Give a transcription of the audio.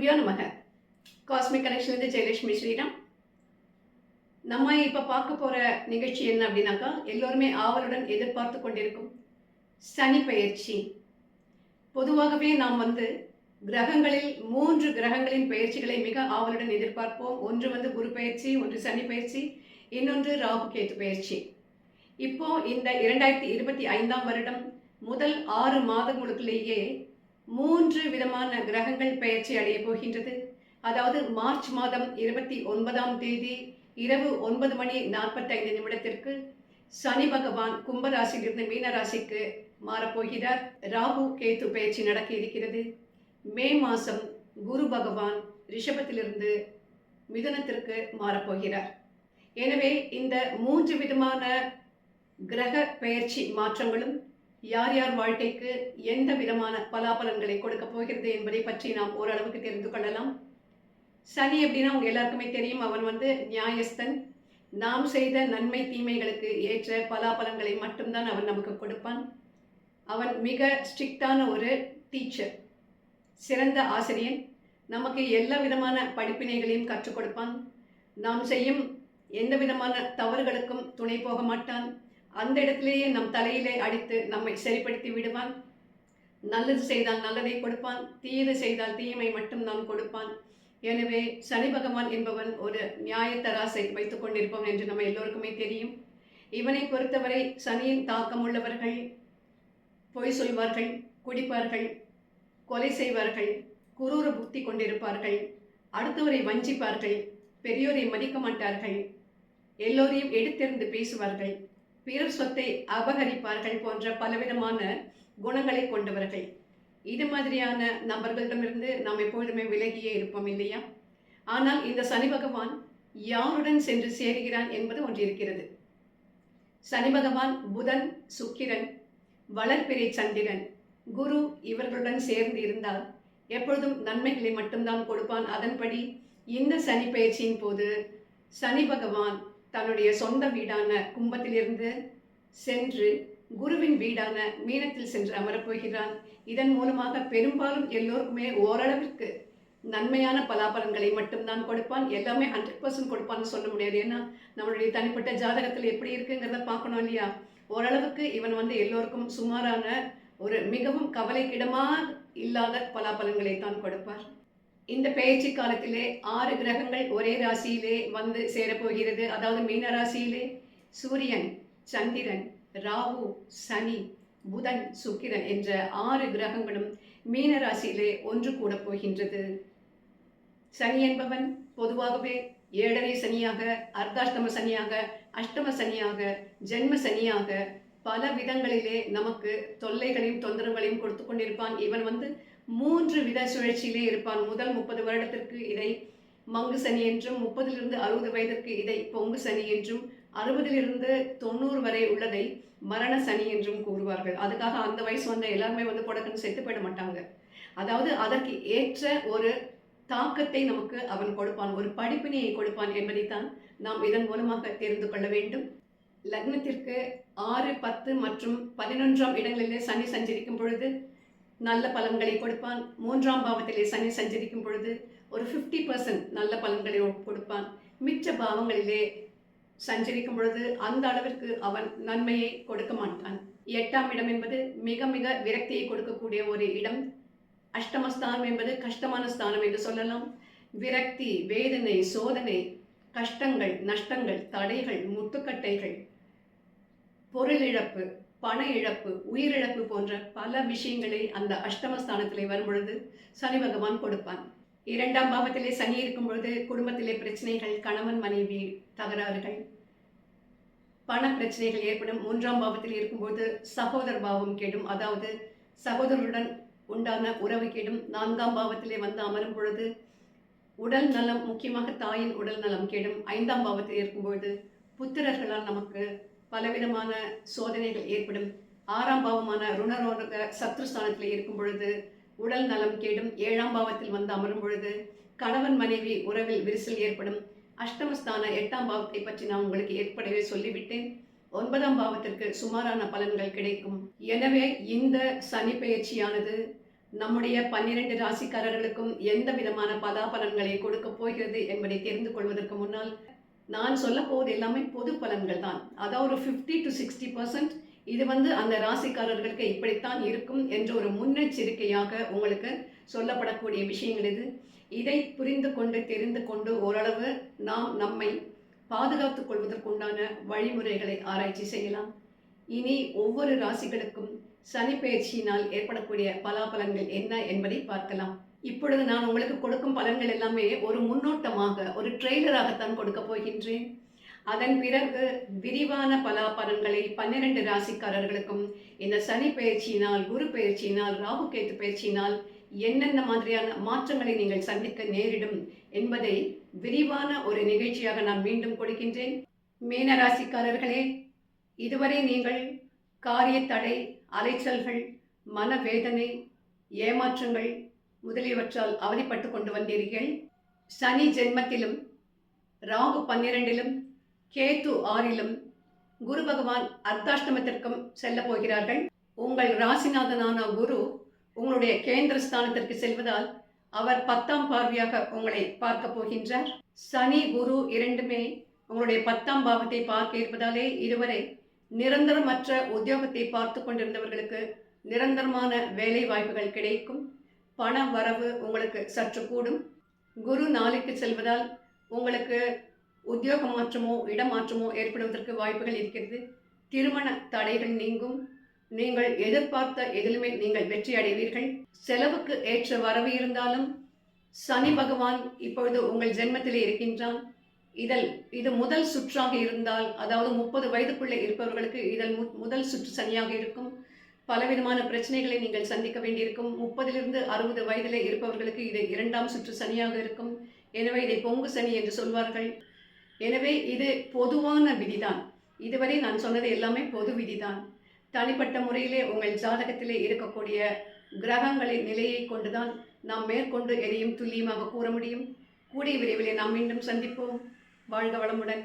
குருபியோ நமக காஸ்மிக் கனெக்ஷன்லேருந்து ஜெயலட்சுமி ஸ்ரீராம். நம்ம இப்போ பார்க்க போகிற நிகழ்ச்சி என்ன அப்படின்னாக்கா எல்லோருமே ஆவலுடன் எதிர்பார்த்து கொண்டிருக்கும் சனி பயிற்சி பொதுவாகவே நாம் வந்து கிரகங்களில் மூன்று கிரகங்களின் பயிற்சிகளை மிக ஆவலுடன் எதிர்பார்ப்போம். ஒன்று வந்து குரு பயிற்சி ஒன்று சனி பயிற்சி இன்னொன்று ராகு கேத்து பயிற்சி இப்போ இந்த இரண்டாயிரத்தி இருபத்தி ஐந்தாம் வருடம் முதல் ஆறு மாதங்களுக்குள்ளேயே மூன்று விதமான கிரகங்கள் பெயர்ச்சி அடைய போகின்றது. அதாவது மார்ச் மாதம் இருபத்தி ஒன்பதாம் தேதி இரவு ஒன்பது மணி நாற்பத்தைந்து நிமிடத்திற்கு சனி பகவான் கும்பராசியிலிருந்து மீனராசிக்கு மாறப்போகிறார் ராகு கேத்து பயிற்சி நடக்க இருக்கிறது. மே மாதம் குரு பகவான் ரிஷபத்திலிருந்து மிதுனத்திற்கு மாறப்போகிறார் எனவே இந்த மூன்று விதமான கிரக பெயர்ச்சி மாற்றங்களும் யார் யார் வாழ்க்கைக்கு எந்த விதமான பலாபலன்களை கொடுக்க போகிறது என்பதை பற்றி நாம் ஓரளவுக்கு தெரிந்து கொள்ளலாம். சனி அப்படின்னா உங்க எல்லாருக்குமே தெரியும் அவன் வந்து நியாயஸ்தன். நாம் செய்த நன்மை தீமைகளுக்கு ஏற்ற பலாபலன்களை மட்டும்தான் அவன் நமக்கு கொடுப்பான். அவன் மிக ஸ்ட்ரிக்டான ஒரு டீச்சர் சிறந்த ஆசிரியன். நமக்கு எல்லா விதமான படிப்பினைகளையும் கற்றுக் கொடுப்பான். நாம் செய்யும் எந்த விதமான தவறுகளுக்கும் துணை போக மாட்டான். அந்த இடத்திலேயே நம் தலையிலே அடித்து நம்மை சரிப்படுத்தி விடுவான். நல்லது செய்தால் நல்லதை கொடுப்பான். தீயது செய்தால் தீயமை மட்டும் தான் கொடுப்பான். எனவே சனி பகவான் என்பவன் ஒரு நியாயத்தராசை வைத்துக் கொண்டிருப்பவன் என்று நம்ம எல்லோருக்குமே தெரியும். இவனை பொறுத்தவரை சனியின் தாக்கம் உள்ளவர்கள் பொய் சொல்வார்கள் குடிப்பார்கள் கொலை செய்வார்கள் குரூர புத்தி கொண்டிருப்பார்கள் அடுத்தவரை வஞ்சிப்பார்கள் பெரியோரை மதிக்க மாட்டார்கள் எல்லோரையும் எடுத்தெறிந்து பேசுவார்கள். பிறர் சொத்தை அபகரிப்பார்கள் போன்ற பலவிதமான குணங்களை கொண்டவர்கள். இது மாதிரியான நபர்களிடமிருந்து நாம் எப்பொழுதுமே விலகியே இருப்போம் இல்லையா? ஆனால் இந்த சனி பகவான் யாருடன் சென்று சேருகிறான் என்பது ஒன்று இருக்கிறது. சனி பகவான் புதன் சுக்கிரன் வளர்பிறை சந்திரன் குரு இவர்களுடன் சேர்ந்து இருந்தால் எப்பொழுதும் நன்மைகளை மட்டும்தான் கொடுப்பான். அதன்படி இந்த சனி பயிற்சியின் போது சனி பகவான் தன்னுடைய சொந்த வீடான கும்பத்திலிருந்து சென்று குருவின் வீடான மீனத்தில் சென்று அமரப்போகிறான் இதன் மூலமாக பெரும்பாலும் எல்லோருக்குமே ஓரளவிற்கு நன்மையான பலாபலன்களை மட்டும்தான் கொடுப்பான். எல்லாமே ஹண்ட்ரட் பர்சன்ட் கொடுப்பான்னு சொல்ல முடியாது. ஏன்னா நம்மளுடைய தனிப்பட்ட ஜாதகத்தில் எப்படி இருக்குங்கிறத பார்க்கணும் இல்லையா? ஓரளவுக்கு இவன் வந்து எல்லோருக்கும் சுமாரான ஒரு மிகவும் கவலைக்கிடமாக இல்லாத பலாபலன்களை தான் கொடுப்பார். இந்த பேச்சு காலத்திலே ஆறு கிரகங்கள் ஒரே ராசியிலே வந்து சேரப்போகிறது. அதாவது மீன ராசியிலே சூரியன் சந்திரன் ராகு சனி புதன் சுக்கிரன் என்ற ஆறு கிரகங்களும் மீன ராசியிலே ஒன்று கூட போகின்றது. சனி என்பவன் பொதுவாகவே ஏழரை சனியாக அர்த்தாஷ்டம சனியாக அஷ்டம சனியாக ஜென்ம சனியாக பல விதங்களிலே நமக்கு தொல்லைகளையும் தொந்தரவுகளையும் கொடுத்து கொண்டிருப்பான். இவன் வந்து மூன்று வித சுழற்சியிலே இருப்பான். முதல் முப்பது வருடத்திற்கு இதை மங்கு சனி என்றும் முப்பதிலிருந்து அறுபது வயதிற்கு இதை பொங்கு சனி என்றும் அறுபதிலிருந்து தொண்ணூறு வரை உள்ளதை மரண சனி என்றும் கூறுவார்கள். அதுக்காக அந்த வயசு வந்த எல்லாருமே வந்து கொடக்குன்னு செத்து போயிட மாட்டாங்க. அதாவது அதற்கு ஏற்ற ஒரு தாக்கத்தை நமக்கு அவன் கொடுப்பான். ஒரு படிப்பினையை கொடுப்பான் என்பதைத்தான் நாம் இதன் மூலமாக தெரிந்து கொள்ள வேண்டும். லக்னத்திற்கு ஆறு பத்து மற்றும் பதினொன்றாம் இடங்களிலே சனி சஞ்சரிக்கும் பொழுது நல்ல பலன்களை கொடுப்பான். மூன்றாம் பாவத்திலே சனி சஞ்சரிக்கும் பொழுது ஒரு ஃபிஃப்டி பர்சன்ட் நல்ல பலன்களை கொடுப்பான். மிச்ச பாவங்களிலே சஞ்சரிக்கும் பொழுது அந்த அளவிற்கு அவன் நன்மையை கொடுக்க மாட்டான். எட்டாம் இடம் என்பது மிக மிக விரக்தியை கொடுக்கக்கூடிய ஒரு இடம். அஷ்டமஸ்தானம் என்பது கஷ்டமான ஸ்தானம் என்று சொல்லலாம். விரக்தி வேதனை சோதனை கஷ்டங்கள் நஷ்டங்கள் தடைகள் முட்டுக்கட்டைகள் பொருளிழப்பு பண இழப்பு உயிரிழப்பு போன்ற பல விஷயங்களை அந்த அஷ்டமஸ்தானத்திலே வரும்பொழுது சனி பகவான் கொடுப்பான் இரண்டாம் பாவத்திலே சனி இருக்கும் பொழுது குடும்பத்திலே பிரச்சனைகள் கணவன் மனைவி தகராறுகள் பண பிரச்சனைகள் ஏற்படும். மூன்றாம் பாவத்தில் இருக்கும்போது சகோதர பாவம் கேடும். அதாவது சகோதரருடன் உண்டான உறவு கேடும். நான்காம் பாவத்திலே வந்து அமரும் பொழுது உடல் நலம் முக்கியமாக தாயின் உடல் நலம் கேடும். ஐந்தாம் பாவத்தில் இருக்கும்பொழுது புத்திரர்களால் நமக்கு பலவிதமான சோதனைகள் ஏற்படும். ஆறாம் பாவமான ருணரோக சத்ருஸ்தானத்தில் இருக்கும் பொழுது உடல் நலம் கேடும் ஏழாம் பாவத்தில் வந்து அமரும் பொழுது கணவன் மனைவி உறவில் விரிசல் ஏற்படும். அஷ்டமஸ்தான எட்டாம் பாவத்தை பற்றி நான் உங்களுக்கு ஏற்படவே சொல்லிவிட்டேன். ஒன்பதாம் பாவத்திற்கு சுமாரான பலன்கள் கிடைக்கும். எனவே இந்த சனி பெயர்ச்சியானது நம்முடைய பன்னிரண்டு ராசிக்காரர்களுக்கும் எந்த விதமான பலாபலன்களை கொடுக்க போகிறது என்பதை தெரிந்து கொள்வதற்கு முன்னால் நான் சொல்ல போவது எல்லாமே பொது பலன்கள் தான் அதாவது ஒரு ஃபிஃப்டி டு சிக்ஸ்டி பர்சன்ட் இது வந்து அந்த ராசிக்காரர்களுக்கு இப்படித்தான் இருக்கும் என்ற ஒரு முன்னெச்சரிக்கையாக உங்களுக்கு சொல்லப்படக்கூடிய விஷயங்கள் இது. இதை புரிந்து கொண்டு தெரிந்து கொண்டு ஓரளவு நாம் நம்மை பாதுகாத்துக் கொள்வதற்குண்டான வழிமுறைகளை ஆராய்ச்சி செய்யலாம். இனி ஒவ்வொரு ராசிகளுக்கும் சனி பயிற்சியினால் ஏற்படக்கூடிய பலாபலன்கள் என்ன என்பதை பார்க்கலாம். இப்பொழுது நான் உங்களுக்கு கொடுக்கும் பலன்கள் எல்லாமே ஒரு முன்னோட்டமாக ஒரு ட்ரெய்லராகத்தான் கொடுக்க போகின்றேன். அதன் பிறகு விரிவான பலாபலன்களை பன்னிரண்டு ராசிக்காரர்களுக்கும் இந்த சனி பயிற்சியினால் குரு பயிற்சியினால் ராகு கேத்து பயிற்சியினால் என்னென்ன மாதிரியான மாற்றங்களை நீங்கள் சந்திக்க நேரிடும் என்பதை விரிவான ஒரு நிகழ்ச்சியாக நான் மீண்டும் கொடுக்கின்றேன். மீன ராசிக்காரர்களே இதுவரை நீங்கள் காரிய தடை அலைச்சல்கள் மனவேதனை ஏமாற்றங்கள் முதலியவற்றால் அவதிப்பட்டு கொண்டு வந்தீர்கள். சனி ஜென்மத்திலும் ராகு பன்னிரண்டிலும் கேத்து ஆறிலும் குரு பகவான் அர்த்தாஷ்டமத்திற்கும் செல்ல போகிறார்கள். உங்கள் ராசிநாதனான குரு உங்களுடைய கேந்திர ஸ்தானத்திற்கு செல்வதால் அவர் பத்தாம் பார்வையாக உங்களை பார்க்க போகின்றார். சனி குரு இரண்டுமே உங்களுடைய பத்தாம் பாவத்தை பார்க்க இருப்பதாலே இதுவரை நிரந்தரமற்ற உத்தியோகத்தை பார்த்து கொண்டிருந்தவர்களுக்கு நிரந்தரமான வேலை வாய்ப்புகள் கிடைக்கும். பண வரவு உங்களுக்கு சற்று கூடும். குரு நாளைக்கு செல்வதால் உங்களுக்கு உத்தியோக மாற்றமோ இடமாற்றமோ ஏற்படுவதற்கு வாய்ப்புகள் இருக்கிறது. திருமண தடைகள் நீங்கும். நீங்கள் எதிர்பார்த்த எதிலுமே நீங்கள் வெற்றி அடைவீர்கள். செலவுக்கு ஏற்ற வரவு இருந்தாலும் சனி பகவான் இப்பொழுது உங்கள் ஜென்மத்திலே இருக்கின்றான். இதழ் இது முதல் சுற்றாக இருந்தால் அதாவது முப்பது வயதுக்குள்ளே இருப்பவர்களுக்கு இதழ் மு- முதல் சுற்று சனியாக இருக்கும். பலவிதமான பிரச்சனைகளை நீங்கள் சந்திக்க வேண்டியிருக்கும். முப்பதிலிருந்து அறுபது வயதிலே இருப்பவர்களுக்கு இது இரண்டாம் சுற்று சனியாக இருக்கும். எனவே இதை பொங்கு சனி என்று சொல்வார்கள். எனவே இது பொதுவான விதிதான். இதுவரை நான் சொன்னது எல்லாமே பொது விதிதான். தனிப்பட்ட முறையிலே உங்கள் ஜாதகத்திலே இருக்கக்கூடிய கிரகங்களின் நிலையை கொண்டுதான் நாம் மேற்கொண்டு எதையும் துல்லியமாக கூற முடியும். கூடிய விரைவிலே நாம் மீண்டும் சந்திப்போம். வாழ்க வளமுடன்.